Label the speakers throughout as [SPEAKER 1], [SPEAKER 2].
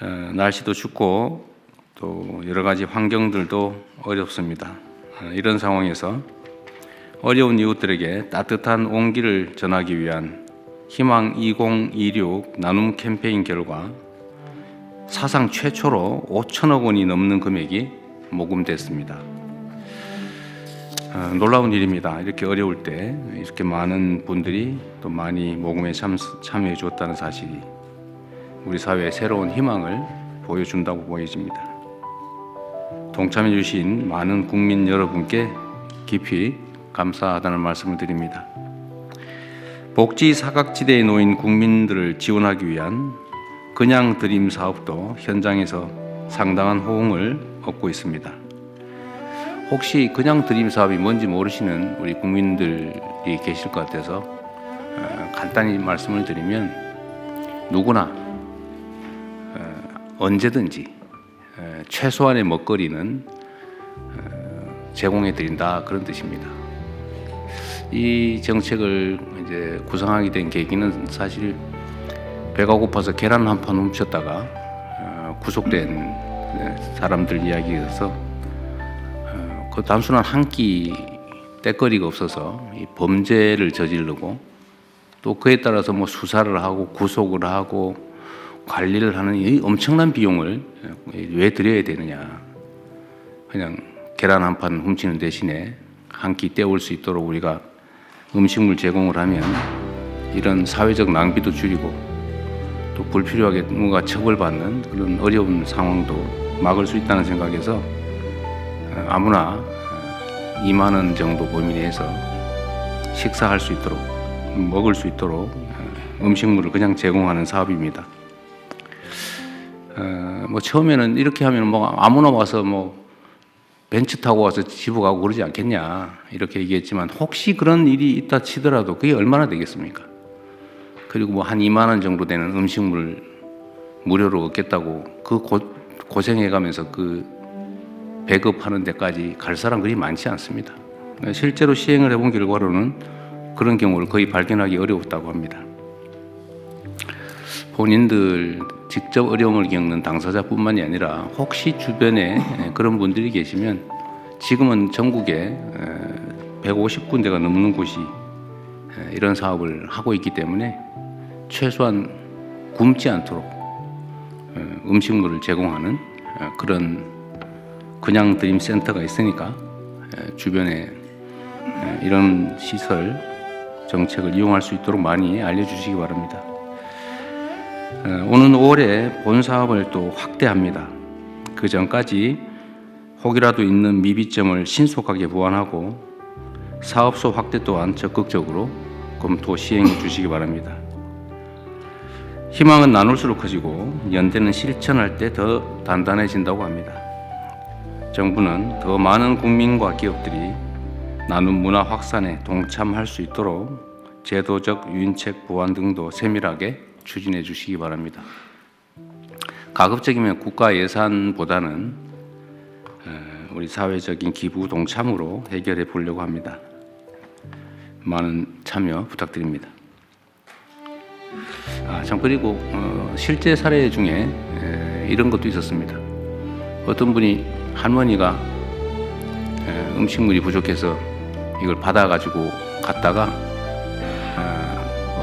[SPEAKER 1] 어, 날씨도 춥고 또 여러 가지 환경들도 어렵습니다. 어, 이런 상황에서 어려운 이웃들에게 따뜻한 온기를 전하기 위한 희망 2026 나눔 캠페인 결과 사상 최초로 5천억 원이 넘는 금액이 모금됐습니다. 어, 놀라운 일입니다. 이렇게 어려울 때 이렇게 많은 분들이 또 많이 모금에 참, 참여해 줬다는 사실이 우리 사회에 새로운 희망을 보여준다고 보여집니다. 동참해 주신 많은 국민 여러분께 깊이 감사하다는 말씀을 드립니다. 복지 사각지대에 놓인 국민들을 지원하기 위한 그냥 드림 사업도 현장에서 상당한 호응을 얻고 있습니다. 혹시 그냥 드림 사업이 뭔지 모르시는 우리 국민들이 계실 것 같아서 어, 간단히 말씀을 드리면 누구나 어, 언제든지 어, 최소한의 먹거리는 어, 제공해 드린다 그런 뜻입니다. 이 정책을 이제 구성하게 된 계기는 사실 배가 고파서 계란 한 판 훔쳤다가 어, 구속된 어, 사람들 이야기여서 어, 그 단순한 한 끼 때거리가 없어서 이 범죄를 저지르고 또 그에 따라서 뭐 수사를 하고 구속을 하고 관리를 하는 이 엄청난 비용을 왜 들여야 되느냐 그냥 계란 한 판 훔치는 대신에 한 끼 때울 수 있도록 우리가 음식물 제공을 하면 이런 사회적 낭비도 줄이고 또 불필요하게 누가 처벌받는 그런 어려운 상황도 막을 수 있다는 생각에서 어, 아무나 어, 2만 원 정도 범위 내에서 식사할 수 있도록 먹을 수 있도록 어, 음식물을 그냥 제공하는 사업입니다. 어, 뭐 처음에는 이렇게 하면 뭐 아무나 와서 뭐 벤츠 타고 와서 집에 가고 그러지 않겠냐 이렇게 얘기했지만 혹시 그런 일이 있다 치더라도 그게 얼마나 되겠습니까? 그리고 뭐 한 2만 원 정도 되는 음식물 무료로 얻겠다고 그 고, 고생해가면서 그 배급하는 데까지 갈 사람 그리 많지 않습니다. 실제로 시행을 해본 결과로는 그런 경우를 거의 발견하기 어려웠다고 합니다. 본인들 직접 어려움을 겪는 당사자뿐만이 아니라 혹시 주변에 그런 분들이 계시면 지금은 전국에 150군데가 넘는 곳이 이런 사업을 하고 있기 때문에 최소한 굶지 않도록 음식물을 제공하는 그런 그냥 드림 센터가 있으니까 주변에 이런 시설 정책을 이용할 수 있도록 많이 알려주시기 바랍니다. 어, 오는 5월에 본 사업을 또 확대합니다. 그 전까지 혹이라도 있는 미비점을 신속하게 보완하고 사업소 확대 또한 적극적으로 검토 시행해 주시기 바랍니다. 희망은 나눌수록 커지고 연대는 실천할 때 더 단단해진다고 합니다. 정부는 더 많은 국민과 기업들이 나눔 문화 확산에 동참할 수 있도록 제도적 유인책 보완 등도 세밀하게 추진해 주시기 바랍니다. 가급적이면 국가 예산보다는 어, 우리 사회적인 기부 동참으로 해결해 보려고 합니다. 많은 참여 부탁드립니다. 아, 참 그리고 어, 실제 사례 중에 에, 이런 것도 있었습니다. 어떤 분이 할머니가 에, 음식물이 부족해서 이걸 받아가지고 갔다가 아,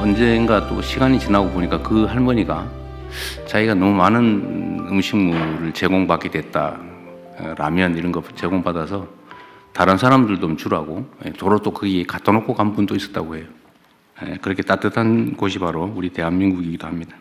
[SPEAKER 1] 언젠가 또 시간이 지나고 보니까 그 할머니가 자기가 너무 많은 음식물을 제공받게 됐다. 어, 라면 이런 거 제공받아서 다른 사람들도 좀 주라고 예, 도로 또 거기 갖다 놓고 간 분도 있었다고 해요. 예, 그렇게 따뜻한 곳이 바로 우리 대한민국이기도 합니다.